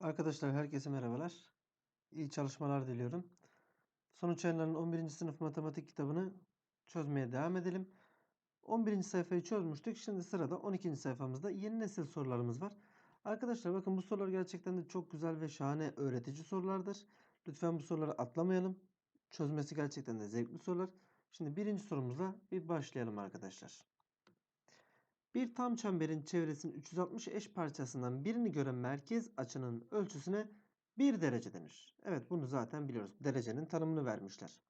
Arkadaşlar herkese merhabalar. İyi çalışmalar diliyorum. Sonuç ayarlarının 11. sınıf matematik kitabını çözmeye devam edelim. 11. sayfayı çözmüştük. Şimdi sırada 12. sayfamızda yeni nesil sorularımız var. Arkadaşlar bakın bu sorular gerçekten de çok güzel ve şahane öğretici sorulardır. Lütfen bu soruları atlamayalım. Çözmesi gerçekten de zevkli sorular. Şimdi birinci sorumuzla bir başlayalım arkadaşlar. Bir tam çemberin çevresinin 360 eş parçasından birini gören merkez açının ölçüsüne 1 derece denir. Evet bunu zaten biliyoruz. Derecenin tanımını vermişler.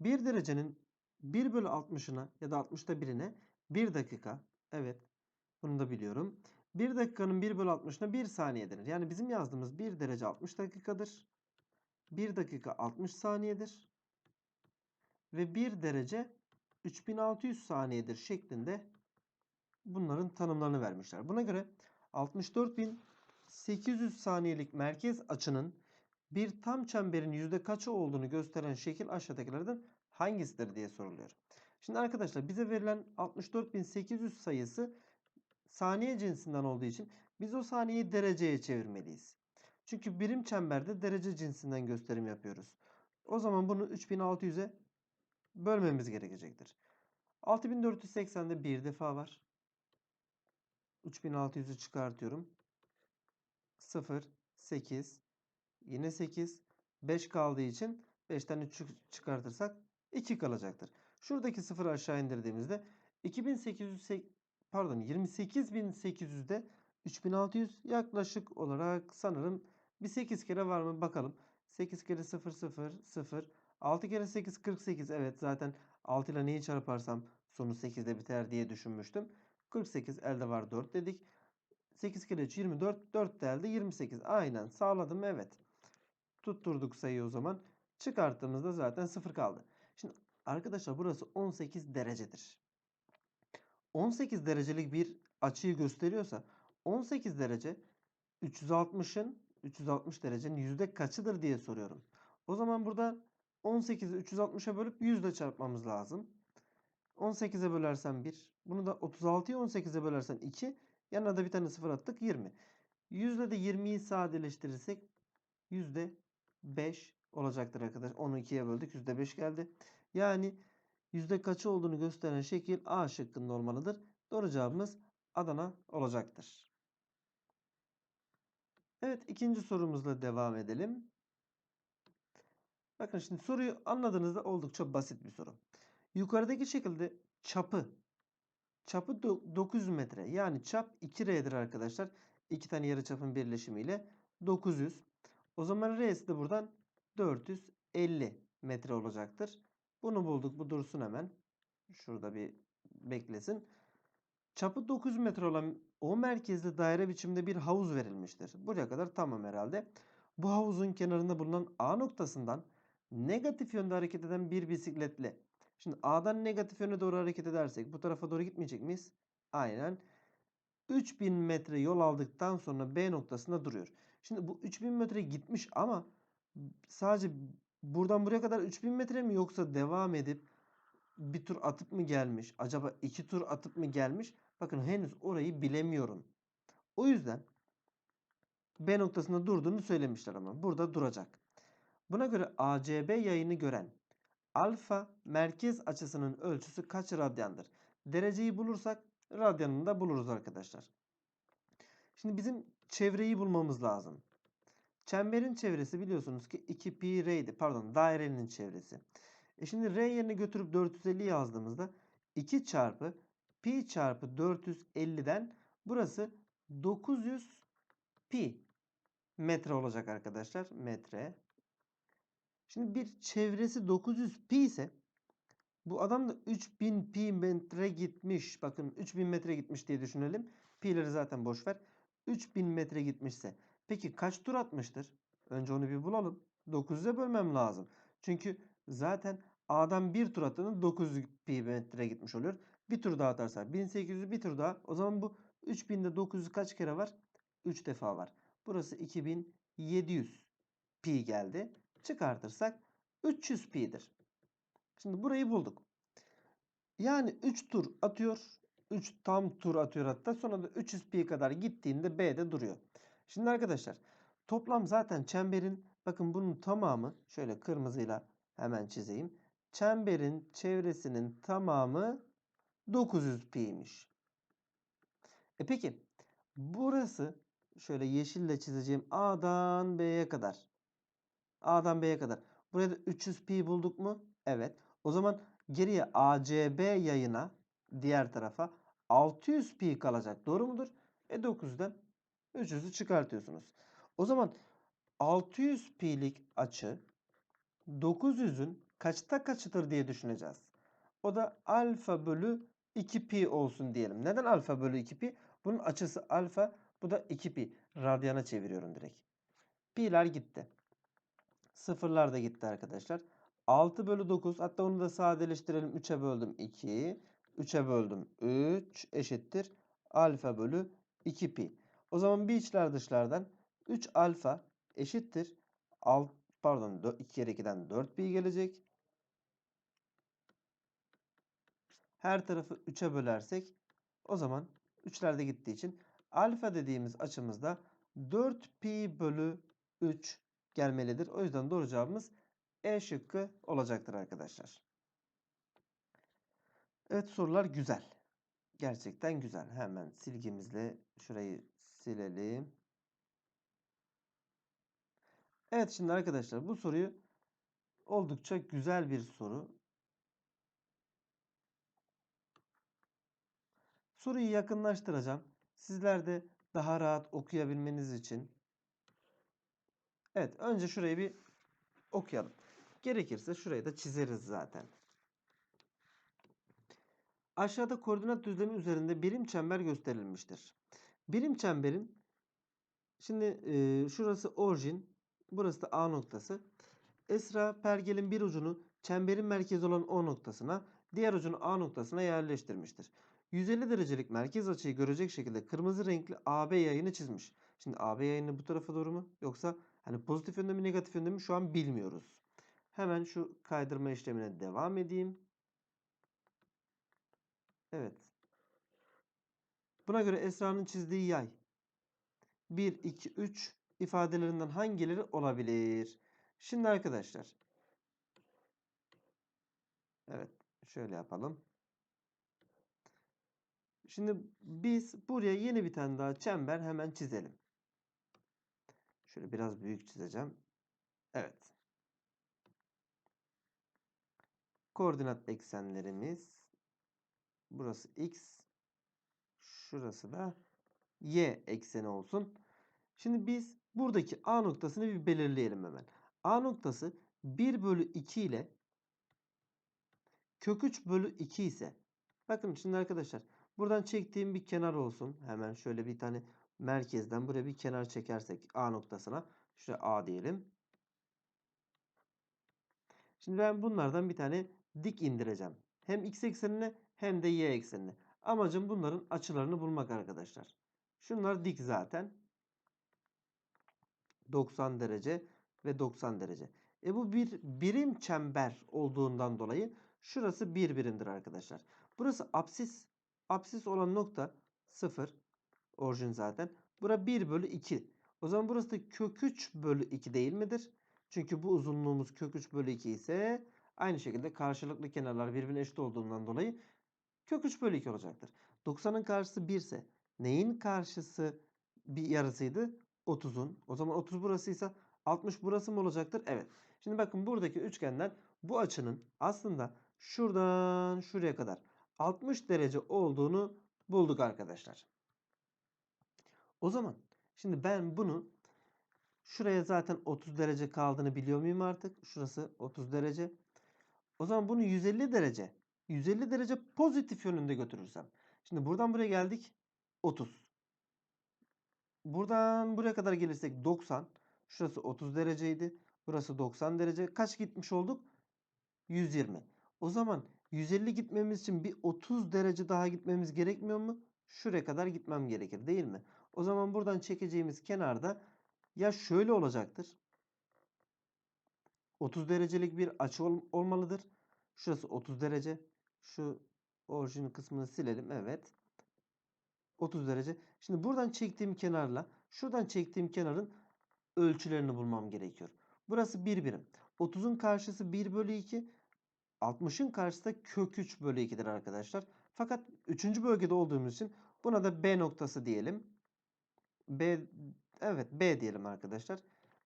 1 derecenin 1 bölü 60'ına ya da 60'ta 1'ine 1 dakika. Evet bunu da biliyorum. 1 dakikanın 1 bölü 60'ına 1 saniye denir. Yani bizim yazdığımız 1 derece 60 dakikadır. 1 dakika 60 saniyedir. Ve 1 derece 3600 saniyedir şeklinde bunların tanımlarını vermişler. Buna göre 64.800 saniyelik merkez açının bir tam çemberin yüzde kaçı olduğunu gösteren şekil aşağıdakilerden hangisidir diye soruluyor. Şimdi arkadaşlar bize verilen 64.800 sayısı saniye cinsinden olduğu için biz o saniyeyi dereceye çevirmeliyiz. Çünkü birim çemberde derece cinsinden gösterim yapıyoruz. O zaman bunu 3600'e bölmemiz gerekecektir. 6480'de bir defa var. 3600'ü çıkartıyorum. 0, 8, yine 8, 5 kaldığı için 5'ten 3 çıkartırsak 2 kalacaktır. Şuradaki 0'ı aşağı indirdiğimizde 2800 pardon 28800'de 3600 yaklaşık olarak sanırım bir 8 kere var mı bakalım. 8 kere 0 0 0 6 kere 8 48 evet zaten 6 ile neyi çarparsam sonu 8'de biter diye düşünmüştüm. 48 elde var 4 dedik. 8 kere 3 24. 4 de elde 28. Aynen sağladım evet. Tutturduk sayıyı o zaman. Çıkarttığımızda zaten 0 kaldı. Şimdi arkadaşlar burası 18 derecedir. 18 derecelik bir açıyı gösteriyorsa 18 derece 360'ın 360 derecenin yüzde kaçıdır diye soruyorum. O zaman burada 18'i 360'a bölüp yüzde çarpmamız lazım. 18'e bölersen 1. Bunu da 36'yı 18'e bölersen 2. Yanına da bir tane 0 attık 20. Yüzde de 20'yi sadeleştirirsek yüzde 5 olacaktır arkadaş. Onu 2'ye böldük. Yüzde 5 geldi. Yani yüzde kaçı olduğunu gösteren şekil A şıkkında olmalıdır. Doğru cevabımız Adana olacaktır. Evet ikinci sorumuzla devam edelim. Bakın şimdi soruyu anladığınızda oldukça basit bir soru. Yukarıdaki şekilde çapı çapı 900 metre. Yani çap 2R'dir arkadaşlar. İki tane yarıçapın birleşimiyle 900. O zaman R'si de buradan 450 metre olacaktır. Bunu bulduk. Bu dursun hemen. Şurada bir beklesin. Çapı 900 metre olan o merkezli daire biçimde bir havuz verilmiştir. Buraya kadar tamam herhalde. Bu havuzun kenarında bulunan A noktasından negatif yönde hareket eden bir bisikletle Şimdi A'dan negatif yöne doğru hareket edersek bu tarafa doğru gitmeyecek miyiz? Aynen. 3000 metre yol aldıktan sonra B noktasında duruyor. Şimdi bu 3000 metre gitmiş ama sadece buradan buraya kadar 3000 metre mi yoksa devam edip bir tur atıp mı gelmiş? Acaba iki tur atıp mı gelmiş? Bakın henüz orayı bilemiyorum. O yüzden B noktasında durduğunu söylemişler ama burada duracak. Buna göre ACB yayını gören Alfa merkez açısının ölçüsü kaç radyandır? Dereceyi bulursak radyanını da buluruz arkadaşlar. Şimdi bizim çevreyi bulmamız lazım. Çemberin çevresi biliyorsunuz ki 2 pi r'ydi. Pardon dairenin çevresi. E şimdi r yerine götürüp 450 yazdığımızda 2 çarpı pi çarpı 450'den burası 900 pi metre olacak arkadaşlar. Metre Şimdi bir çevresi 900 pi ise bu adam da 3000 pi metre gitmiş. Bakın 3000 metre gitmiş diye düşünelim. Pi'leri zaten boş ver. 3000 metre gitmişse. Peki kaç tur atmıştır? Önce onu bir bulalım. 900'e bölmem lazım. Çünkü zaten A'dan bir tur attığında 900 pi metre gitmiş oluyor. Bir tur daha atarsa 1800 bir tur daha. O zaman bu 3000'de 900 kaç kere var? 3 defa var. Burası 2700 pi geldi çıkartırsak 300 pi'dir. Şimdi burayı bulduk. Yani 3 tur atıyor. 3 tam tur atıyor hatta. Sonra da 300 pi kadar gittiğinde B'de duruyor. Şimdi arkadaşlar Toplam zaten çemberin bakın bunun tamamı şöyle kırmızıyla hemen çizeyim. Çemberin çevresinin tamamı 900 pi'ymiş. E peki burası şöyle yeşille çizeceğim A'dan B'ye kadar. A'dan B'ye kadar. Buraya da 300 pi bulduk mu? Evet. O zaman geriye ACB yayına diğer tarafa 600 pi kalacak. Doğru mudur? E 9'dan 300'ü çıkartıyorsunuz. O zaman 600 pi'lik açı 900'ün kaçta kaçıdır diye düşüneceğiz. O da alfa bölü 2 pi olsun diyelim. Neden alfa bölü 2 pi? Bunun açısı alfa, bu da 2 pi. Radyana çeviriyorum direkt. Pi'ler gitti. Sıfırlar da gitti arkadaşlar. 6 bölü 9 hatta onu da sadeleştirelim. 3'e böldüm 2. 3'e böldüm 3 eşittir. Alfa bölü 2 pi. O zaman bir içler dışlardan 3 alfa eşittir. Alt, pardon 2 kere 2'den 4 pi gelecek. Her tarafı 3'e bölersek o zaman 3'ler de gittiği için alfa dediğimiz açımızda 4 pi bölü 3 gelmelidir. O yüzden doğru cevabımız E şıkkı olacaktır arkadaşlar. Evet sorular güzel. Gerçekten güzel. Hemen silgimizle şurayı silelim. Evet şimdi arkadaşlar bu soruyu oldukça güzel bir soru. Soruyu yakınlaştıracağım. Sizler de daha rahat okuyabilmeniz için. Evet önce şurayı bir okuyalım. Gerekirse şurayı da çizeriz zaten. Aşağıda koordinat düzlemi üzerinde birim çember gösterilmiştir. Birim çemberin şimdi e, şurası orijin, burası da A noktası. Esra pergelin bir ucunu çemberin merkezi olan O noktasına, diğer ucunu A noktasına yerleştirmiştir. 150 derecelik merkez açıyı görecek şekilde kırmızı renkli AB yayını çizmiş. Şimdi AB yayını bu tarafa doğru mu yoksa hani pozitif yönde mi negatif yönde mi şu an bilmiyoruz. Hemen şu kaydırma işlemine devam edeyim. Evet. Buna göre Esra'nın çizdiği yay 1, 2, 3 ifadelerinden hangileri olabilir? Şimdi arkadaşlar. Evet. Şöyle yapalım. Şimdi biz buraya yeni bir tane daha çember hemen çizelim. Şöyle biraz büyük çizeceğim. Evet. Koordinat eksenlerimiz burası x şurası da y ekseni olsun. Şimdi biz buradaki A noktasını bir belirleyelim hemen. A noktası 1 bölü 2 ile kök 3 bölü 2 ise bakın şimdi arkadaşlar buradan çektiğim bir kenar olsun. Hemen şöyle bir tane merkezden buraya bir kenar çekersek A noktasına şuraya A diyelim. Şimdi ben bunlardan bir tane dik indireceğim. Hem x eksenine hem de y eksenine. Amacım bunların açılarını bulmak arkadaşlar. Şunlar dik zaten. 90 derece ve 90 derece. E bu bir birim çember olduğundan dolayı şurası bir birimdir arkadaşlar. Burası apsis. Apsis olan nokta 0. Orijin zaten. Bura 1 bölü 2. O zaman burası da kök 3 bölü 2 değil midir? Çünkü bu uzunluğumuz kök 3 bölü 2 ise aynı şekilde karşılıklı kenarlar birbirine eşit olduğundan dolayı kök 3 bölü 2 olacaktır. 90'ın karşısı 1 ise neyin karşısı bir yarısıydı? 30'un. O zaman 30 burasıysa 60 burası mı olacaktır? Evet. Şimdi bakın buradaki üçgenden bu açının aslında şuradan şuraya kadar 60 derece olduğunu bulduk arkadaşlar. O zaman şimdi ben bunu şuraya zaten 30 derece kaldığını biliyor muyum artık? Şurası 30 derece. O zaman bunu 150 derece 150 derece pozitif yönünde götürürsem. Şimdi buradan buraya geldik 30. Buradan buraya kadar gelirsek 90. Şurası 30 dereceydi. Burası 90 derece. Kaç gitmiş olduk? 120. O zaman 150 gitmemiz için bir 30 derece daha gitmemiz gerekmiyor mu? Şuraya kadar gitmem gerekir değil mi? O zaman buradan çekeceğimiz kenarda ya şöyle olacaktır. 30 derecelik bir açı ol olmalıdır. Şurası 30 derece. Şu orijin kısmını silelim. Evet. 30 derece. Şimdi buradan çektiğim kenarla şuradan çektiğim kenarın ölçülerini bulmam gerekiyor. Burası 1 birim. 30'un karşısı 1 bölü 2. 60'ın karşısı da kök 3 bölü 2'dir arkadaşlar. Fakat 3. bölgede olduğumuz için buna da B noktası diyelim. B evet B diyelim arkadaşlar.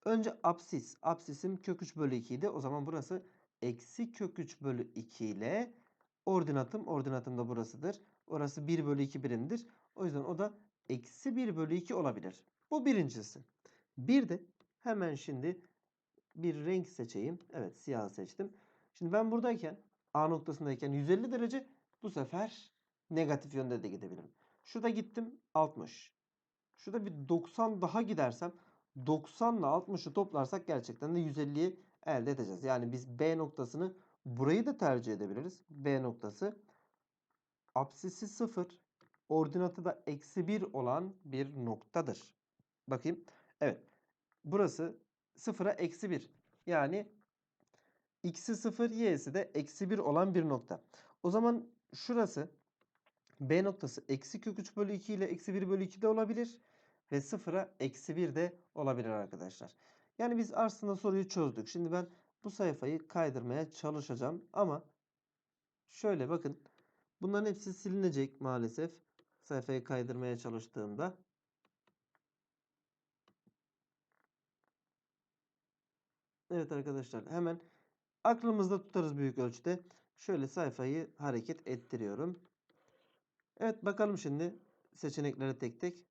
Önce apsis. Apsisim kök 3 bölü 2 idi. O zaman burası eksi kök 3 bölü 2 ile ordinatım. Ordinatım da burasıdır. Orası 1 bölü 2 birimdir. O yüzden o da eksi 1 bölü 2 olabilir. Bu birincisi. Bir de hemen şimdi bir renk seçeyim. Evet siyah seçtim. Şimdi ben buradayken A noktasındayken 150 derece bu sefer negatif yönde de gidebilirim. Şurada gittim 60. Şurada bir 90 daha gidersem 90 ile 60'ı toplarsak gerçekten de 150'yi elde edeceğiz. Yani biz B noktasını burayı da tercih edebiliriz. B noktası apsisi 0 ordinatı da eksi 1 olan bir noktadır. Bakayım. Evet. Burası 0'a eksi 1. Yani x'i 0 y'si de eksi 1 olan bir nokta. O zaman şurası B noktası eksi kök 3 bölü 2 ile eksi 1 bölü 2 de olabilir. Ve 0'a eksi 1 de olabilir arkadaşlar. Yani biz aslında soruyu çözdük. Şimdi ben bu sayfayı kaydırmaya çalışacağım. Ama şöyle bakın. Bunların hepsi silinecek maalesef. Sayfayı kaydırmaya çalıştığımda. Evet arkadaşlar hemen aklımızda tutarız büyük ölçüde. Şöyle sayfayı hareket ettiriyorum. Evet bakalım şimdi seçeneklere tek tek.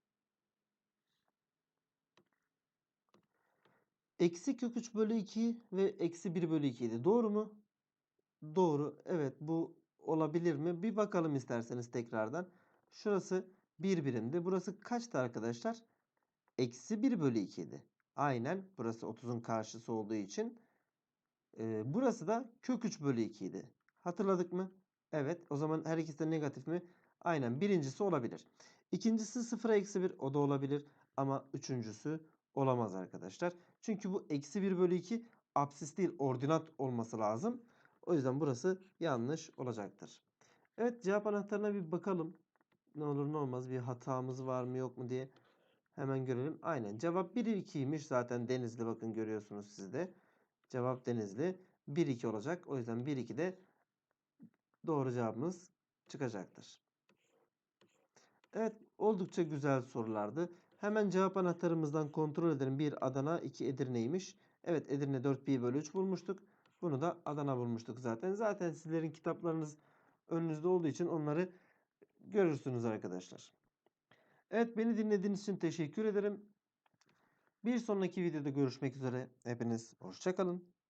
Eksi kök 3 bölü 2 ve eksi 1 bölü 2 idi. Doğru mu? Doğru. Evet bu olabilir mi? Bir bakalım isterseniz tekrardan. Şurası 1 birimdi. Burası kaçtı arkadaşlar? Eksi 1 bölü 2 idi. Aynen. Burası 30'un karşısı olduğu için. Ee, burası da kök 3 bölü 2 idi. Hatırladık mı? Evet. O zaman her ikisi de negatif mi? Aynen. Birincisi olabilir. İkincisi 0'a eksi 1. O da olabilir. Ama üçüncüsü olamaz arkadaşlar. Çünkü bu eksi 1 bölü 2 apsis değil ordinat olması lazım. O yüzden burası yanlış olacaktır. Evet cevap anahtarına bir bakalım. Ne olur ne olmaz bir hatamız var mı yok mu diye hemen görelim. Aynen cevap 1-2'ymiş zaten Denizli bakın görüyorsunuz siz de. Cevap Denizli 1-2 olacak. O yüzden 1-2 de doğru cevabımız çıkacaktır. Evet oldukça güzel sorulardı. Hemen cevap anahtarımızdan kontrol edelim. 1 Adana 2 Edirne'ymiş. Evet Edirne 4 pi bölü 3 bulmuştuk. Bunu da Adana bulmuştuk zaten. Zaten sizlerin kitaplarınız önünüzde olduğu için onları görürsünüz arkadaşlar. Evet beni dinlediğiniz için teşekkür ederim. Bir sonraki videoda görüşmek üzere. Hepiniz hoşçakalın.